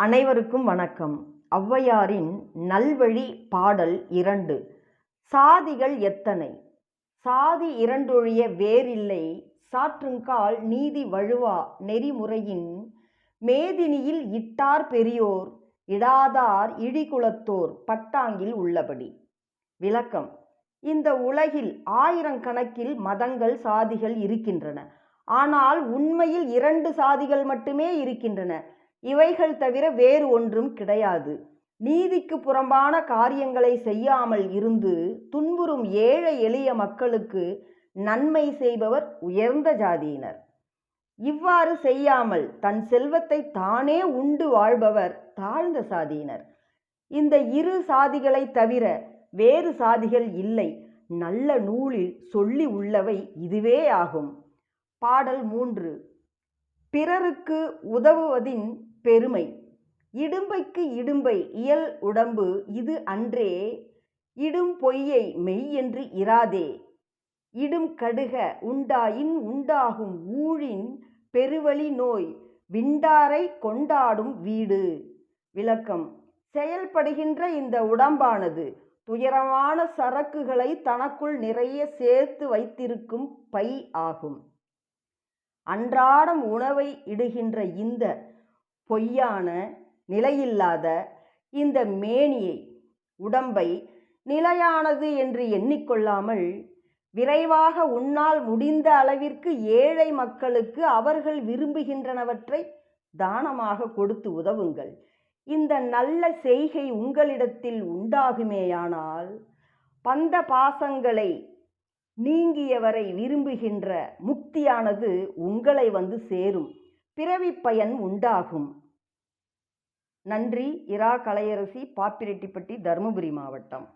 அனைவருக்கும் வணக்கம். ஔவையாரின் நல்வழி பாடல் இரண்டு. சாதிகள் எத்தனை? சாதி இரண்டொழிய வேறில்லை. சாற்றுங்கால் நீதி வழுவா நெறிமுறையின். மேதினியில் இட்டார் பெரியோர் இடாதார் இழிகுலத்தோர் பட்டாங்கில் உள்ளபடி. விளக்கம். இந்த உலகில் ஆயிரக்கணக்கில் மதங்கள் சாதிகள் இருக்கின்றன. ஆனால் உண்மையில் இரண்டு சாதிகள் மட்டுமே இருக்கின்றன. இவைகள் தவிர வேறு ஒன்றும் கிடையாது. நீதிக்கு புறம்பான காரியங்களை செய்யாமல் இருந்து துன்புறும் ஏழை எளிய மக்களுக்கு நன்மை செய்பவர் உயர்ந்த ஜாதியினர். இவ்வாறு செய்யாமல் தன் செல்வத்தை தானே உண்டு வாழ்பவர் தாழ்ந்த சாதியினர். இந்த இரு சாதிகளை தவிர வேறு சாதிகள் இல்லை. நல்ல நூலில் சொல்லி உள்ளவை இதுவே ஆகும். பாடல் மூன்று. பிறருக்கு உதவுவதின் பெருமை. இடும்பைக்கு இடும்பை இயல் உடம்பு இது அன்றே. இடும் பொய்யை மெய் என்று இராதே. இடும் கடுக உண்டாயின் உண்டாகும் ஊழின் பெருவழி நோய். விண்டாரை கொண்டாடும் வீடு. விளக்கம். செயல்படுகின்ற இந்த உடம்பானது துயரமான சரக்குகளை தனக்குள் நிறைய சேர்த்து வைத்திருக்கும் பை ஆகும். அன்றாடம் உணவை இடுகின்ற இந்த பொய்யான நிலையில்லாத இந்த மேனியை உடம்பை நிலையானது என்று எண்ணிக்கொள்ளாமல் விரைவாக உன்னால் முடிந்த அளவிற்கு ஏழை மக்களுக்கு அவர்கள் விரும்புகின்றனவற்றை தானமாக கொடுத்து உதவுங்கள். இந்த நல்ல செய்கை உங்களிடத்தில் உண்டாகுமேயானால் பந்த பாசங்களை நீங்கியவரை விரும்புகின்ற முக்தியானது உங்களை வந்து சேரும். பிறவி பயன் உண்டாகும். நன்றி. இரா கலையரசி பாப்பிரெட்டிப்பட்டி தருமபுரி மாவட்டம்.